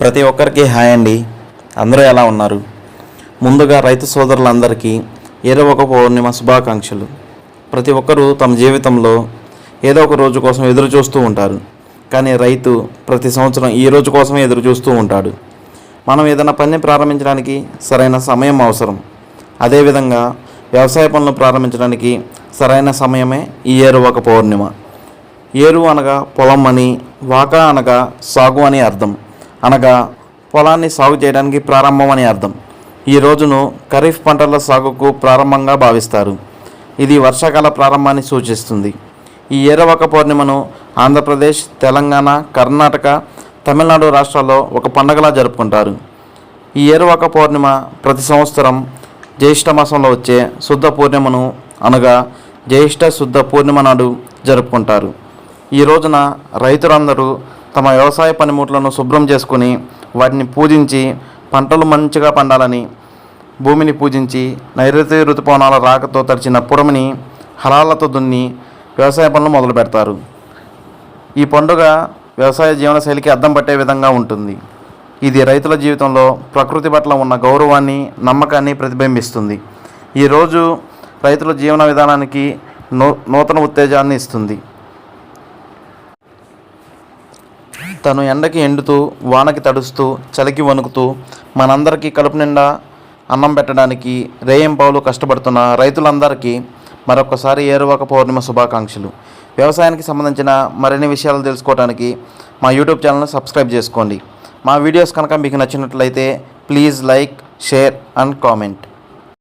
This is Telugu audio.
ప్రతి ఒక్కరికి హాయ్ అండి. అందరూ ఎలా ఉన్నారు? ముందుగా రైతు సోదరులందరికీ ఏదో ఒక పౌర్ణిమ శుభాకాంక్షలు. ప్రతి ఒక్కరూ తమ జీవితంలో ఏదో ఒక రోజు కోసం ఎదురు చూస్తూ ఉంటారు. కానీ రైతు ప్రతి సంవత్సరం ఈ రోజు కోసమే ఎదురు చూస్తూ ఉంటాడు. మనం ఏదైనా పని ప్రారంభించడానికి సరైన సమయం అవసరం. అదేవిధంగా వ్యవసాయ పనులు ప్రారంభించడానికి సరైన సమయమే ఈ ఏరువక పౌర్ణిమ. ఏరు అనగా పొలం అని వాక అనగా సాగు అని అర్థం. అనగా పొలాన్ని సాగు చేయడానికి ప్రారంభం అని అర్థం. ఈ రోజును ఖరీఫ్ పంటల సాగుకు ప్రారంభంగా భావిస్తారు. ఇది వర్షాకాల ప్రారంభాన్ని సూచిస్తుంది. ఈ ఏరవక పౌర్ణిమను ఆంధ్రప్రదేశ్ తెలంగాణ కర్ణాటక తమిళనాడు రాష్ట్రాల్లో ఒక పండగలా జరుపుకుంటారు. ఈ ఏరువాక పౌర్ణిమ ప్రతి సంవత్సరం జ్యేష్ఠ మాసంలో వచ్చే శుద్ధ పూర్ణిమను అనగా జ్యేష్ఠ శుద్ధ పూర్ణిమ నాడు జరుపుకుంటారు. ఈ రోజున రైతులందరూ తమ వ్యవసాయ పనిముట్లను శుభ్రం చేసుకుని వాటిని పూజించి పంటలు మంచిగా పండాలని భూమిని పూజించి నైరుతి ఋతుపవనాల రాకతో తడిచిన పురమిని హలాలతో దున్ని వ్యవసాయ పనులు మొదలు పెడతారు. ఈ పండుగ వ్యవసాయ జీవనశైలికి అద్దం పట్టే విధంగా ఉంటుంది. ఇది రైతుల జీవితంలో ప్రకృతి పట్ల ఉన్న గౌరవాన్ని నమ్మకాన్ని ప్రతిబింబిస్తుంది. ఈరోజు రైతుల జీవన విధానానికి నూ నూతన ఉత్తేజాన్ని ఇస్తుంది. తను ఎండకి ఎండుతూ వానకి తడుస్తూ చలికి వణుకుతూ మనందరికీ కడుపు నిండా అన్నం పెట్టడానికి రేయింపావులు కష్టపడుతున్న రైతులందరికీ మరొకసారి ఏరువాక పౌర్ణిమ శుభాకాంక్షలు. వ్యవసాయానికి సంబంధించిన మరిన్ని విషయాలు తెలుసుకోవడానికి మా యూట్యూబ్ ఛానల్ని సబ్స్క్రైబ్ చేసుకోండి. మా వీడియోస్ కనుక మీకు నచ్చినట్లయితే please like share and comment.